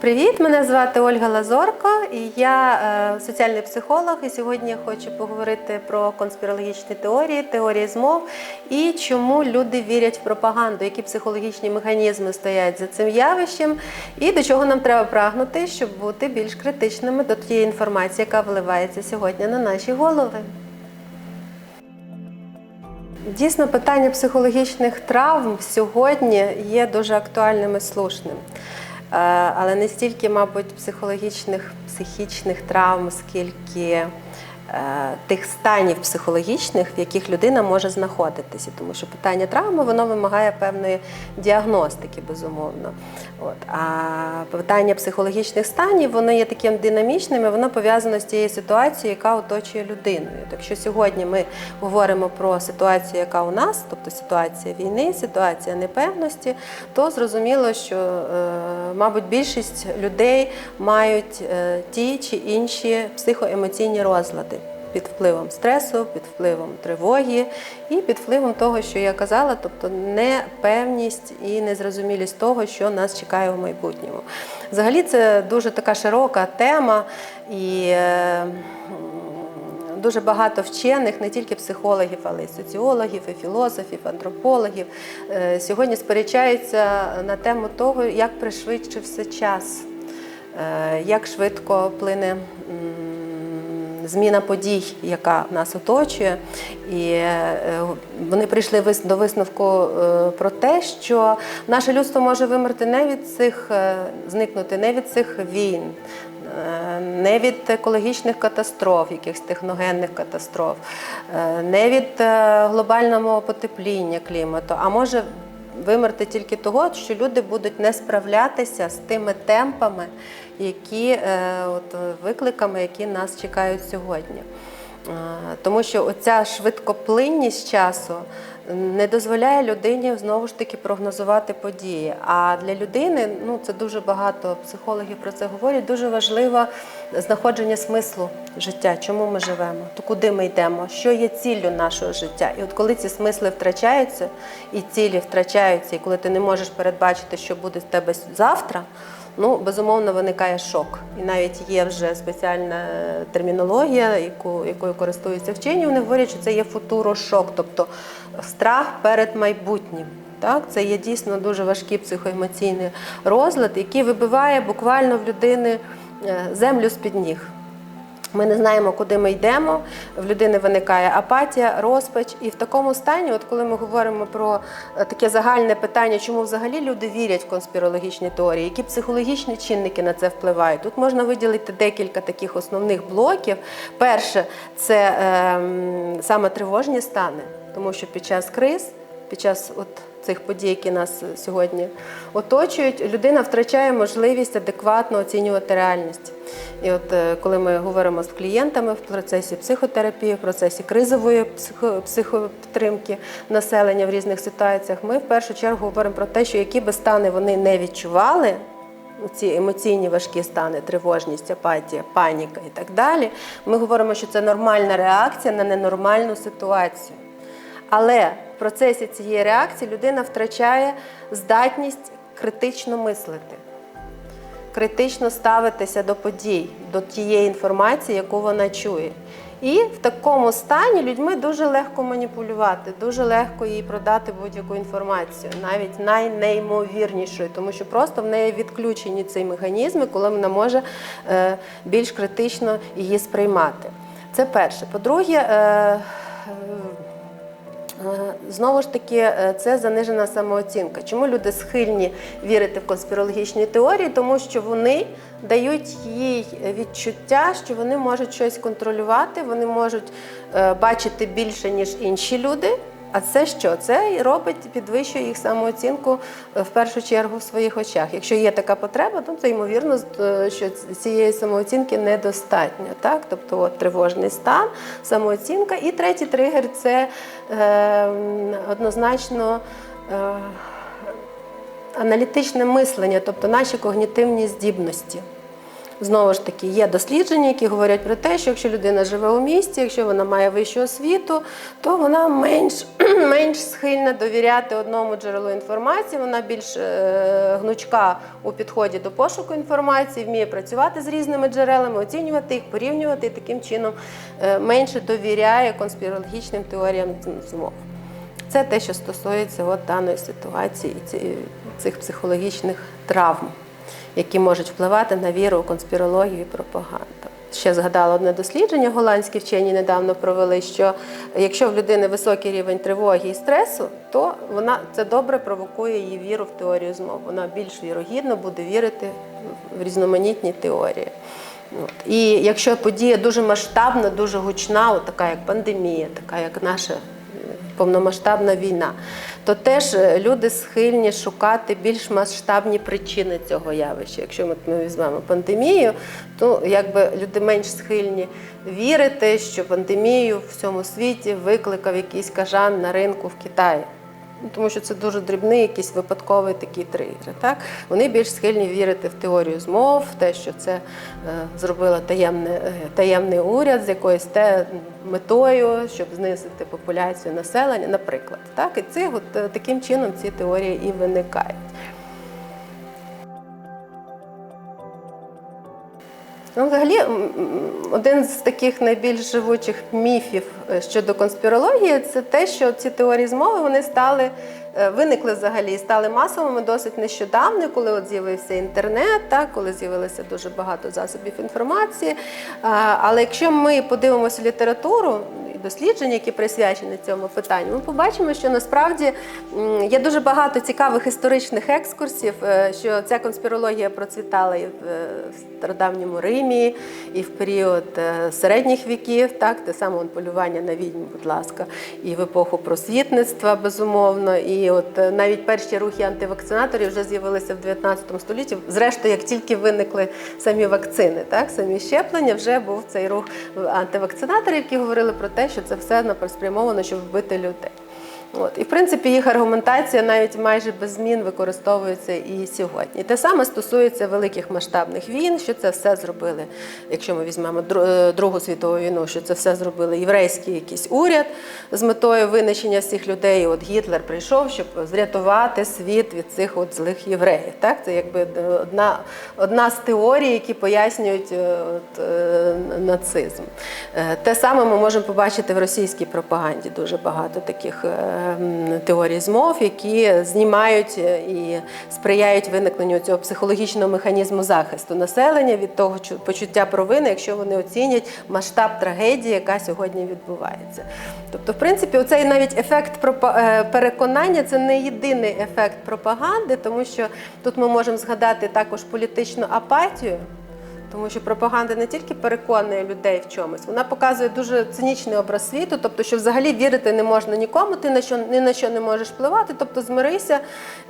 Привіт, мене звати Ольга Лазорко, і я е, соціальний психолог. І сьогодні я хочу поговорити про конспірологічні теорії, теорії змов і чому люди вірять в пропаганду, які психологічні механізми стоять за цим явищем, і до чого нам треба прагнути, щоб бути більш критичними до тієї інформації, яка вливається сьогодні на наші голови. Дійсно, питання психологічних травм сьогодні є дуже актуальним і слушним. Е, Але не стільки, мабуть, психологічних, психічних травм, скільки тих станів психологічних, в яких людина може знаходитися. Тому що питання травми воно вимагає певної діагностики, безумовно. От. А питання психологічних станів воно є таким динамічним, і воно пов'язано з тією ситуацією, яка оточує людиною. Якщо сьогодні ми говоримо про ситуацію, яка у нас, тобто ситуація війни, ситуація непевності, то зрозуміло, що, е, мабуть, більшість людей мають е, ті чи інші психоемоційні розлади. Під впливом стресу, під впливом тривоги і під впливом того, що я казала, тобто непевність і незрозумілість того, що нас чекає в майбутньому. Взагалі, це дуже така широка тема і. е, Дуже багато вчених, не тільки психологів, але й соціологів, і філософів, антропологів е, сьогодні сперечаються на тему того, як пришвидшився час, е, як швидко плине зміна подій, яка нас оточує. І е, вони прийшли до висновку е, про те, що наше людство може вимерти не від цих, е, зникнути не від цих війн, не від екологічних катастроф, якихось техногенних катастроф, не від глобального потепління клімату, а може вимерти тільки того, що люди будуть не справлятися з тими темпами, які е, от, викликами, які нас чекають сьогодні. Е, Тому що оця швидкоплинність часу не дозволяє людині знову ж таки прогнозувати події. А для людини, ну це дуже багато психологів про це говорять, дуже важливо знаходження смислу життя, чому ми живемо, то куди ми йдемо, що є ціллю нашого життя. І от коли ці смисли втрачаються, і цілі втрачаються, і коли ти не можеш передбачити, що буде з тебе завтра. Ну, безумовно, виникає шок. І навіть є вже спеціальна термінологія, яку, якою користуються вчені. Вони говорять, що це є футурошок, тобто страх перед майбутнім. Так, це є дійсно дуже важкий психоемоційний розлад, який вибиває буквально в людини е, землю з-під ніг. Ми не знаємо, куди ми йдемо. В людини виникає апатія, розпач. І в такому стані, от коли ми говоримо про е, таке загальне питання, чому взагалі люди вірять в конспірологічні теорії, які психологічні чинники на це впливають, тут можна виділити декілька таких основних блоків. Перше, це е, саме тривожні стани, тому що під час криз, під час от цих подій, які нас сьогодні оточують, людина втрачає можливість адекватно оцінювати реальність. І от е, коли ми говоримо з клієнтами в процесі психотерапії, в процесі кризової психо- психопідтримки населення в різних ситуаціях, ми в першу чергу говоримо про те, що які би стани вони не відчували. Ці емоційні важкі стани, тривожність, апатія, паніка і так далі. Ми говоримо, що це нормальна реакція на ненормальну ситуацію. Але в процесі цієї реакції людина втрачає здатність критично мислити, критично ставитися до подій, до тієї інформації, яку вона чує. І в такому стані людьми дуже легко маніпулювати, дуже легко їй продати будь-яку інформацію, навіть найнеймовірнішою, тому що просто в неї відключені ці механізми, коли вона може е, більш критично її сприймати. Це перше. По-друге, е, Знову ж таки, е, це занижена самооцінка. Чому люди схильні вірити в конспірологічні теорії? Тому що вони дають їй відчуття, що вони можуть щось контролювати, вони можуть е, бачити більше, ніж інші люди. А це що? Це робить, підвищує їх самооцінку е, в першу чергу в своїх очах. Якщо є така потреба, то це ймовірно, е, що цієї самооцінки недостатньо. Так? Тобто от, тривожний стан, самооцінка. І третій тригер це е, однозначно. Е, Аналітичне мислення, тобто наші когнітивні здібності. Знову ж таки, є дослідження, які говорять про те, що якщо людина живе у місті, якщо вона має вищу освіту, то вона менш, менш схильна довіряти одному джерелу інформації, вона більш е, гнучка у підході до пошуку інформації, вміє працювати з різними джерелами, оцінювати їх, порівнювати і таким чином е, менше довіряє конспірологічним теоріям змов. Це те, що стосується от даної ситуації цих психологічних травм, які можуть впливати на віру конспірологію і пропаганду. Ще згадала одне дослідження, голландські вчені недавно провели, що якщо в людини високий рівень тривоги і стресу, то вона це добре провокує її віру в теорію змов. Вона більш вірогідно буде вірити в різноманітні теорії. І якщо подія дуже масштабна, дуже гучна, от така як пандемія, така як наша повномасштабна війна, то теж е, люди схильні шукати більш масштабні причини цього явища. Якщо ми, візьмемо пандемію, то якби люди менш схильні вірити, що пандемію в всьому світі викликав якийсь кажан на ринку в Китаї. Ну, Тому що це дуже дрібний, якийсь випадковий такий тригер. Так? Вони більш схильні вірити в теорію змов, в те, що це е, зробила таємне, е, таємний уряд з якоюсь те метою, щоб знизити популяцію населення, наприклад. Так? І це, от, е, таким чином ці теорії і виникають. Ну, взагалі, один з таких найбільш живучих міфів е, щодо конспірології це те, що ці теорії змови вони стали е, виникли взагалі і стали масовими досить нещодавно, коли от з'явився інтернет, так, коли з'явилося дуже багато засобів інформації. Але якщо ми подивимося літературу і дослідження, які присвячені цьому питанню, ми побачимо, що насправді є дуже багато цікавих історичних екскурсів, е, що ця конспірологія процвітала і в е, стародавньому Римі, і в період е, середніх віків, так, те саме полювання на відьм, будь ласка, і в епоху просвітництва, безумовно. І от навіть перші рухи антивакцинаторів вже з'явилися в 19 столітті. Зрештою, як тільки виникли самі вакцини, так, самі щеплення, вже був цей рух антивакцинаторів, які говорили про те, що це все спрямовано, щоб вбити людей. От. І в принципі їх аргументація навіть майже без змін використовується і сьогодні. І те саме стосується великих масштабних війн, що це все зробили, якщо ми візьмемо е, Другу світову війну, що це все зробили єврейський якийсь уряд з метою винищення всіх людей. От Гітлер прийшов, щоб врятувати світ від цих от злих євреїв. Так? Це якби одна, одна з теорій, які пояснюють е, от, е, нацизм. Е, Те саме ми можемо побачити в російській пропаганді дуже багато таких е, теорій змов, які знімають е, і сприяють виникненню цього психологічного механізму захисту населення від того чу- почуття провини, якщо вони оцінять масштаб трагедії, яка сьогодні відбувається. Тобто, в принципі, оцей навіть ефект е, переконання це не єдиний ефект пропаганди, тому що тут ми можемо згадати також політичну апатію. Тому що пропаганда не тільки переконує людей в чомусь, вона показує дуже цинічний образ світу, тобто, що взагалі вірити не можна нікому, ти на що ні на що не можеш впливати, тобто змирися.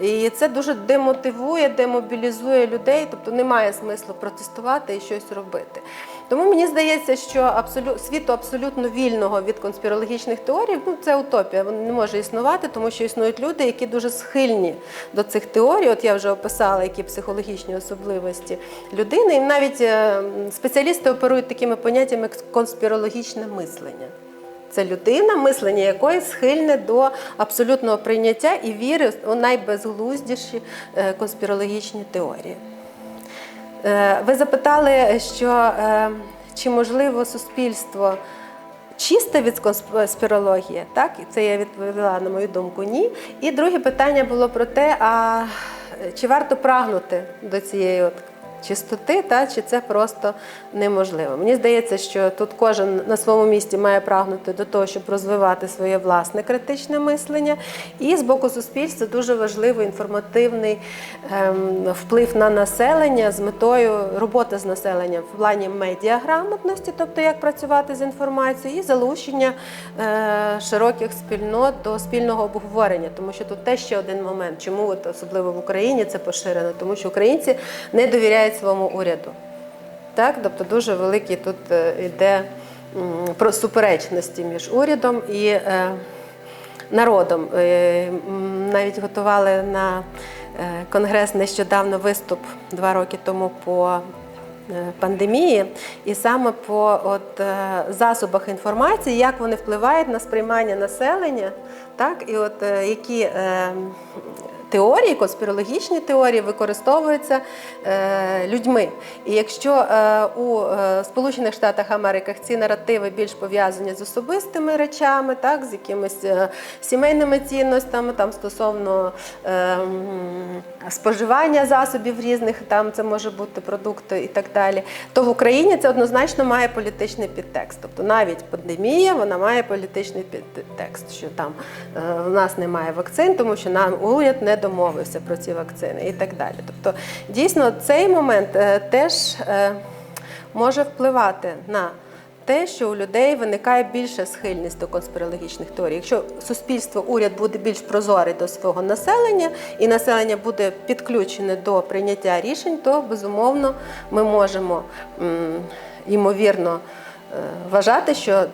І це дуже демотивує, демобілізує людей, тобто немає смислу протестувати і щось робити. Тому мені здається, що абсолю... світу абсолютно вільного від конспірологічних теорій, ну це утопія, воно не може існувати, тому що існують люди, які дуже схильні до цих теорій. От я вже описала, які психологічні особливості людини. І навіть е, спеціалісти оперують такими поняттями, як конспірологічне мислення. Це людина, мислення якої схильне до абсолютного прийняття і віри у найбезглуздіші е, конспірологічні теорії. Е, Ви запитали, що е, чи можливо суспільство чисте від конспірології? Так, і це я відповіла на мою думку, ні. І друге питання було про те, а чи варто прагнути до цієї от чистоти, та чи це просто неможливо. Мені здається, що тут кожен на своєму місці має прагнути до того, щоб розвивати своє власне критичне мислення. І з боку суспільства дуже важливий інформативний ем, вплив на населення з метою роботи з населенням в плані медіаграмотності, тобто як працювати з інформацією, і залучення е, широких спільнот до спільного обговорення, тому що тут теж ще один момент, чому от особливо в Україні це поширено, тому що українці не довіряють своєму уряду. Так, тобто дуже великий тут е, йде про суперечності між урядом і е, народом. Е, Навіть готували на е, конгрес нещодавно виступ два роки тому по е, пандемії, і саме по от, е, засобах інформації, як вони впливають на сприймання населення, так, і от е, які е, теорії, конспірологічні теорії використовуються е, людьми. І якщо е, у е, Сполучених Штатах Америки ці наративи більш пов'язані з особистими речами, так, з якимись сімейними цінностями, там стосовно споживання засобів різних, там це може бути продукти і так далі, то в Україні це однозначно має політичний підтекст. Тобто навіть пандемія вона має політичний підтекст, що там в нас немає вакцин, тому що нам уряд не домовився про ці вакцини і так далі. Тобто, дійсно, цей момент е, теж е, може впливати на те, що у людей виникає більша схильність до конспірологічних теорій. Якщо суспільство, уряд буде більш прозорий до свого населення, і населення буде підключене до прийняття рішень, то безумовно ми можемо ймовірно е, вважати, що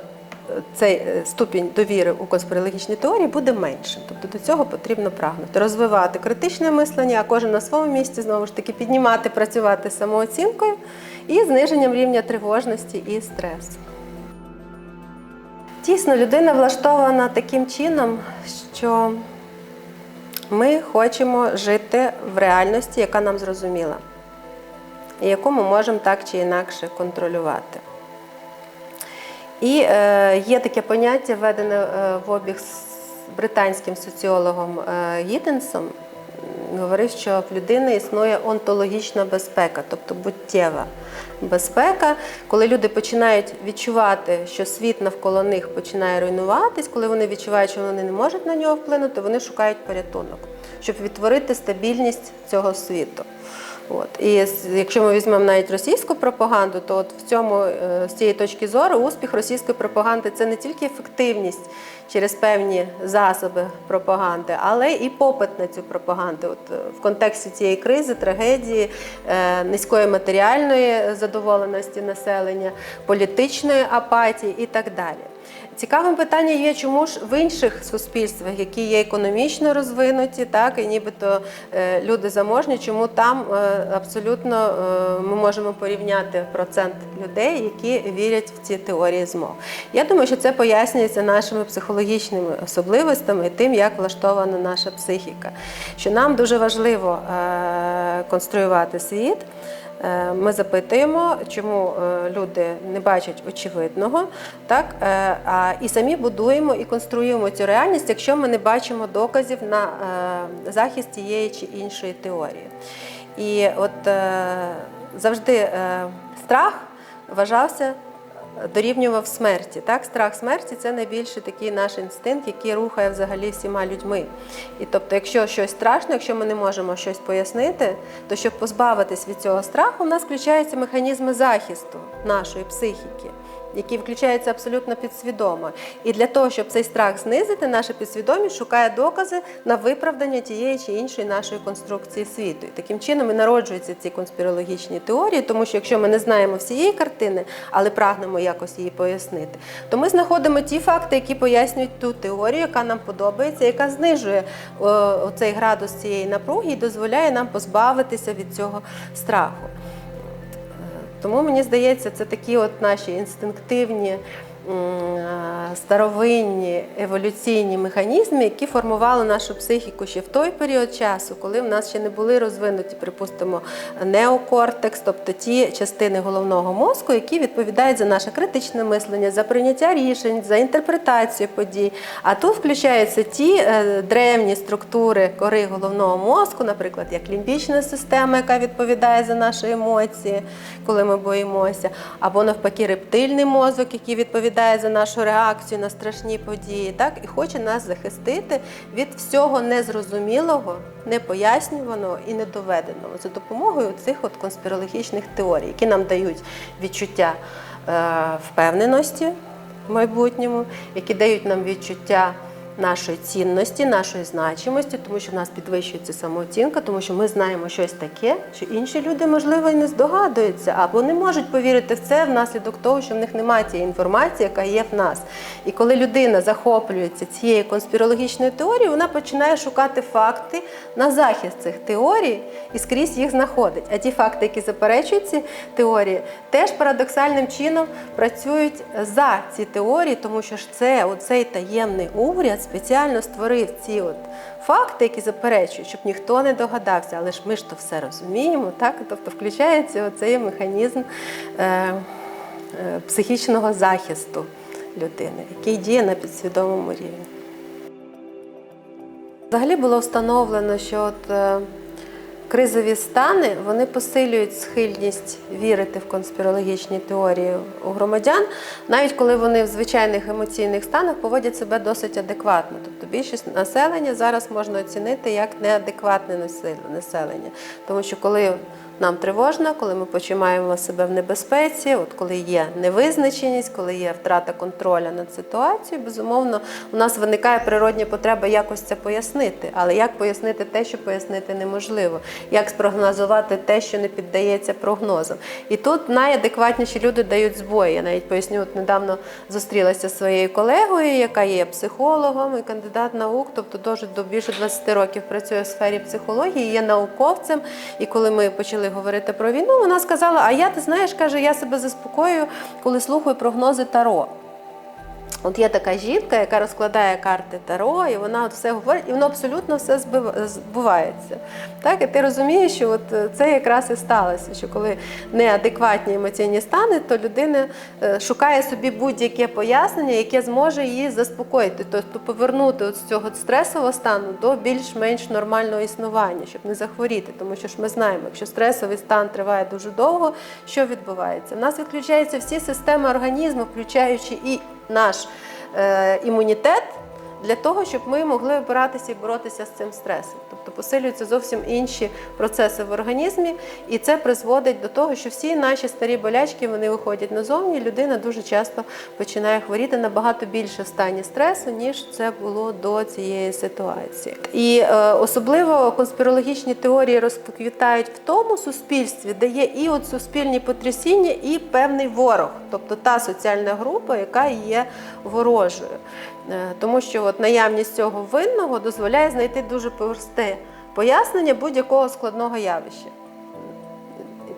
цей е, ступінь довіри у конспірологічні теорії буде меншим. Тобто до цього потрібно прагнути, розвивати критичне мислення, а кожен на своєму місці знову ж таки піднімати, працювати самооцінкою і зниженням рівня тривожності і стресу. Дійсно, людина влаштована таким чином, що ми хочемо жити в реальності, яка нам зрозуміла, і яку ми можемо так чи інакше контролювати. І е, є таке поняття, введене е, в обіг з британським соціологом е, Гіденсом. Він Говорив, що в людини існує онтологічна безпека, тобто буттєва безпека, коли люди починають відчувати, що світ навколо них починає руйнуватись, коли вони відчувають, що вони не можуть на нього вплинути, вони шукають порятунок, щоб відтворити стабільність цього світу. От. І якщо ми візьмемо навіть російську пропаганду, то от в цьому е, з цієї точки зору успіх російської пропаганди це не тільки ефективність через певні засоби пропаганди, але і попит на цю пропаганду. От е, в контексті цієї кризи, трагедії, е, низької матеріальної задоволеності населення, політичної апатії і так далі. Цікавим питанням є, чому ж в інших суспільствах, які є економічно розвинуті, так і нібито е, люди заможні, чому там е, абсолютно е, ми можемо порівняти процент людей, які вірять в ці теорії змов. Я думаю, що це пояснюється нашими психологічними особливостями і тим, як влаштована наша психіка. Що нам дуже важливо конструювати світ. Е, Ми запитуємо, чому е, люди не бачать очевидного, так е, і самі будуємо і конструюємо цю реальність, якщо ми не бачимо доказів на захист тієї чи іншої теорії. І от завжди страх вважався дорівнював смерті. Так, страх смерті це найбільший такий наш інстинкт, який рухає взагалі всіма людьми. І тобто, якщо щось страшно, якщо ми не можемо щось пояснити, то щоб позбавитись від цього страху, у нас включаються механізми захисту нашої психіки. Які включаються абсолютно підсвідомо. І для того, щоб цей страх знизити, наша підсвідомість шукає докази на виправдання тієї чи іншої нашої конструкції світу. І таким чином і народжуються ці конспірологічні теорії, тому що якщо ми не знаємо всієї картини, але прагнемо якось її пояснити, то ми знаходимо ті факти, які пояснюють ту теорію, яка нам подобається, яка знижує о, оцей градус цієї напруги і дозволяє нам позбавитися від цього страху. Тому мені здається, це такі от наші інстинктивні, старовинні еволюційні механізми, які формували нашу психіку ще в той період часу, коли в нас ще не були розвинуті, припустимо, неокортекс, тобто ті частини головного мозку, які відповідають за наше критичне мислення, за прийняття рішень, за інтерпретацію подій. А тут включаються ті е, древні структури кори головного мозку, наприклад, як лімбічна система, яка відповідає за наші емоції, коли ми боїмося, або навпаки, рептильний мозок, який відповідає за нашу реакцію на страшні події, так? І хоче нас захистити від всього незрозумілого, непояснюваного і недоведеного за допомогою цих от конспірологічних теорій, які нам дають відчуття е, впевненості в майбутньому, які дають нам відчуття нашої цінності, нашої значимості, тому що в нас підвищується самооцінка, тому що ми знаємо щось таке, що інші люди, можливо, і не здогадуються, або не можуть повірити в це внаслідок того, що в них немає цієї інформації, яка є в нас. І коли людина захоплюється цією конспірологічною теорією, вона починає шукати факти на захист цих теорій і скрізь їх знаходить. А ті факти, які заперечують ці теорії, теж парадоксальним чином працюють за ці теорії, тому що ж це оцей таємний уряд спеціально створив ці от факти, які заперечують, щоб ніхто не догадався. Але ж ми ж то все розуміємо, так? Тобто включається оцей механізм е, е, психічного захисту людини, який діє на підсвідомому рівні. Взагалі було встановлено, що от, е, кризові стани вони посилюють схильність вірити в конспірологічні теорії у громадян, навіть коли вони в звичайних емоційних станах поводять себе досить адекватно. Тобто більшість населення зараз можна оцінити як неадекватне населення. Тому що коли нам тривожно, коли ми почуваємо себе в небезпеці, от коли є невизначеність, коли є втрата контролю над ситуацією, безумовно, у нас виникає природня потреба якось це пояснити. Але як пояснити те, що пояснити неможливо? Як спрогнозувати те, що не піддається прогнозам? І тут найадекватніші люди дають збої. Я навіть поясню, от недавно зустрілася зі своєю колегою, яка є психологом і кандидат наук, тобто дуже до більше 20 років працює в сфері психології, є науковцем. І коли ми почали говорити про війну, вона сказала: А я ти знаєш, каже, я себе заспокоюю, коли слухаю прогнози Таро. От є така жінка, яка розкладає карти Таро, і вона от все говорить, і воно абсолютно все збувається. Так? І ти розумієш, що от е, це якраз і сталося, що коли неадекватні емоційні стани, то людина е, шукає собі будь-яке пояснення, яке зможе її заспокоїти, тобто повернути от з цього стресового стану до більш-менш нормального існування, щоб не захворіти. Тому що ж ми знаємо, якщо стресовий стан триває дуже довго, що відбувається? У нас відключаються всі системи організму, включаючи і наш е, імунітет. Для того, щоб ми могли опиратися і боротися з цим стресом. Тобто посилюються зовсім інші процеси в організмі, і це призводить до того, що всі наші старі болячки вони виходять назовні, людина дуже часто починає хворіти набагато більше в стані стресу, ніж це було до цієї ситуації. І е, особливо конспірологічні теорії розпоквітають в тому суспільстві, де є і от суспільні потрясіння, і певний ворог, тобто та соціальна група, яка є ворожою. Е, Тому що от наявність цього винного дозволяє знайти дуже просте пояснення будь-якого складного явища.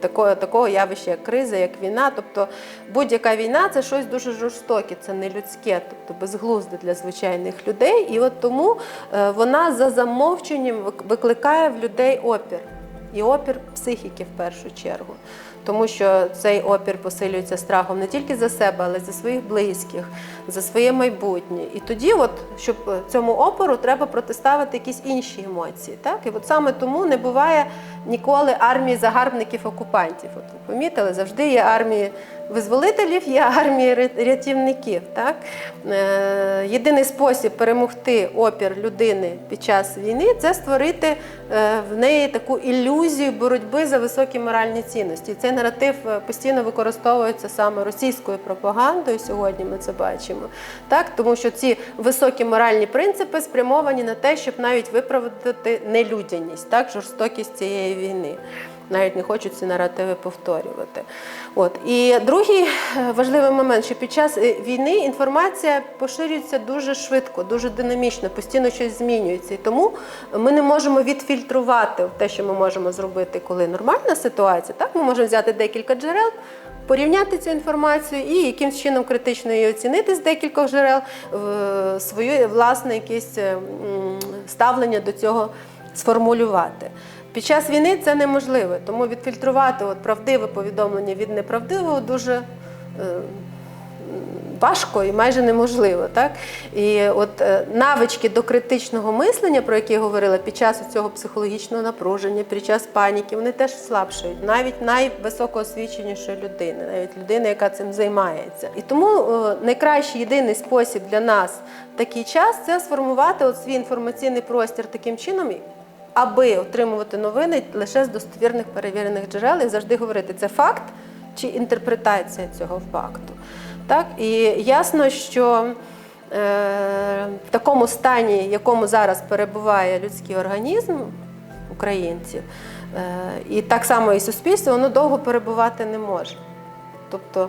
Такого, такого явища, як криза, як війна. Тобто будь-яка війна це щось дуже жорстоке, це не людське, тобто безглузде для звичайних людей. І от тому е, вона за замовченням викликає в людей опір. І опір психіки в першу чергу. Тому що цей опір посилюється страхом не тільки за себе, але й за своїх близьких, за своє майбутнє. І тоді, от, щоб цьому опору треба протиставити якісь інші емоції. Так? І от саме тому не буває ніколи армії загарбників-окупантів. От помітили, завжди є армії визволителів, є армії рятівників. Так? Е, єдиний спосіб перемогти опір людини під час війни це створити е, в неї таку ілюзію боротьби за високі моральні цінності. Цей наратив е, постійно використовується саме російською пропагандою. Сьогодні ми це бачимо. Так? Тому що ці високі моральні принципи спрямовані на те, щоб навіть виправдати нелюдяність, так? жорстокість цієї війни. Навіть не хочу ці наративи повторювати. От і другий е, важливий момент, що під час е, війни інформація поширюється дуже швидко, дуже динамічно, постійно щось змінюється. І тому ми не можемо відфільтрувати те, що ми можемо зробити, коли нормальна ситуація. Так, ми можемо взяти декілька джерел. Порівняти цю інформацію і якимсь чином критично її оцінити з декількох джерел, в- своє власне якесь е, ставлення до цього сформулювати. Під час війни це неможливо, тому відфільтрувати от правдиве повідомлення від неправдивого дуже е, важко і майже неможливо. Так? І от е, навички до критичного мислення, про які я говорила, під час цього психологічного напруження, під час паніки, вони теж слабшають, навіть найвисокоосвіченішої людини, навіть людини, яка цим займається. І тому е, найкращий єдиний спосіб для нас в такий час це сформувати от свій інформаційний простір таким чином. Аби отримувати новини лише з достовірних перевірених джерел і завжди говорити, це факт чи інтерпретація цього факту. Так? І ясно, що в такому стані, в якому зараз перебуває людський організм українців, е, і так само і суспільство, воно довго перебувати не може. Тобто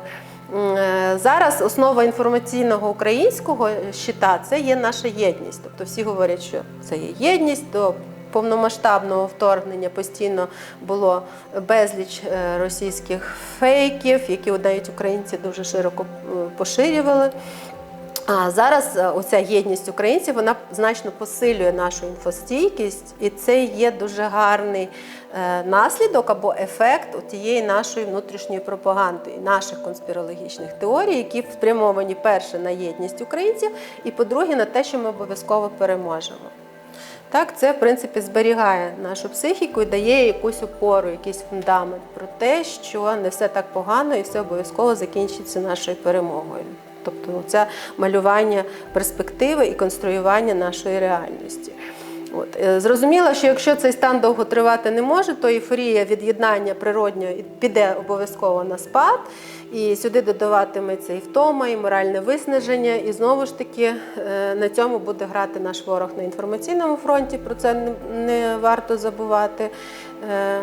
е, зараз основа інформаційного українського щита це є наша єдність. Тобто всі говорять, що це є єдність до повномасштабного вторгнення постійно було безліч е, російських фейків, які навіть українці дуже широко е, поширювали. А зараз е, оця єдність українців вона значно посилює нашу інфостійкість, і це є дуже гарний наслідок або ефект тієї нашої внутрішньої пропаганди, наших конспірологічних теорій, які спрямовані перше на єдність українців, і по-друге, на те, що ми обов'язково переможемо. Так, це в принципі зберігає нашу психіку і дає якусь опору, якийсь фундамент про те, що не все так погано і все обов'язково закінчиться нашою перемогою. Тобто це малювання перспективи і конструювання нашої реальності. От. е, Зрозуміло, що якщо цей стан довго тривати не може, то ейфорія від єднання природнього піде обов'язково на спад, і сюди додаватиметься і втома, і моральне виснаження. І знову ж таки е, на цьому буде грати наш ворог на інформаційному фронті. Про це не, варто забувати. Е,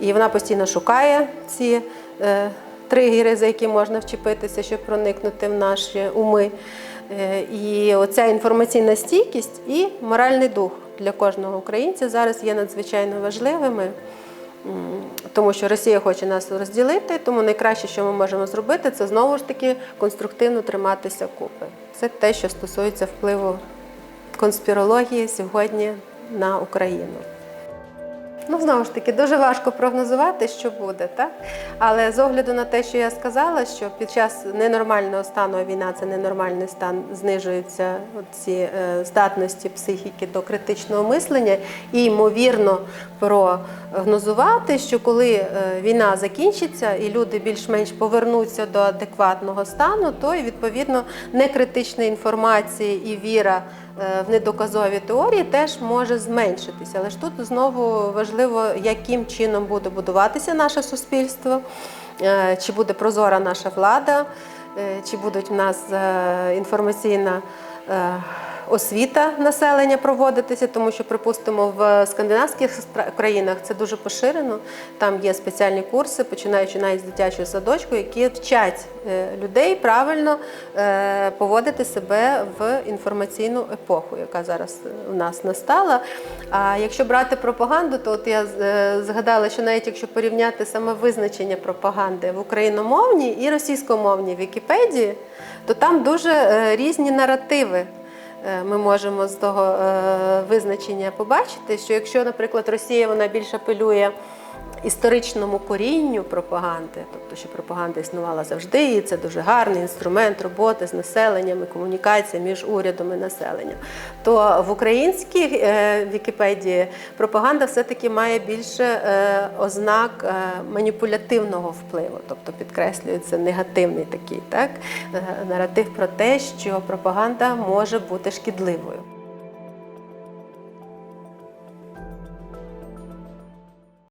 і вона постійно шукає ці е, тригери, за які можна вчепитися, щоб проникнути в наші уми. І оця інформаційна стійкість і моральний дух для кожного українця зараз є надзвичайно важливими. Тому що Росія хоче нас розділити, тому найкраще, що ми можемо зробити, це знову ж таки конструктивно триматися купи. Це те, що стосується впливу конспірології сьогодні на Україну. Ну, знову ж таки, дуже важко прогнозувати, що буде, так? Але з огляду на те, що я сказала, що під час ненормального стану а війна це ненормальний стан, знижуються ці е, здатності психіки до критичного мислення, і ймовірно прогнозувати, що коли е, війна закінчиться і люди більш-менш повернуться до адекватного стану, то і відповідно некритичної інформації і віра в недоказові теорії теж може зменшитися. Але ж тут знову важливо, яким чином буде будуватися наше суспільство, е, чи буде прозора наша влада, е, чи будуть в нас е, інформаційна. Е, Освіта населення проводитися, тому що, припустимо, в скандинавських країнах це дуже поширено. Там є спеціальні курси, починаючи навіть з дитячого садочку, які вчать е, людей правильно е, поводити себе в інформаційну епоху, яка зараз у нас настала. А якщо брати пропаганду, то от я е, згадала, що навіть якщо порівняти саме визначення пропаганди в україномовній і російськомовній Вікіпедії, то там дуже е, різні наративи. Е, Ми можемо з того е, визначення побачити, що якщо, наприклад, Росія вона більше апелює історичному корінню пропаганди, тобто що пропаганда існувала завжди, і це дуже гарний інструмент роботи з населенням і комунікація між урядом і населенням, то в українській е, Вікіпедії пропаганда все-таки має більше е, ознак е, маніпулятивного впливу, тобто підкреслюється негативний такий так, наратив про те, що пропаганда може бути шкідливою.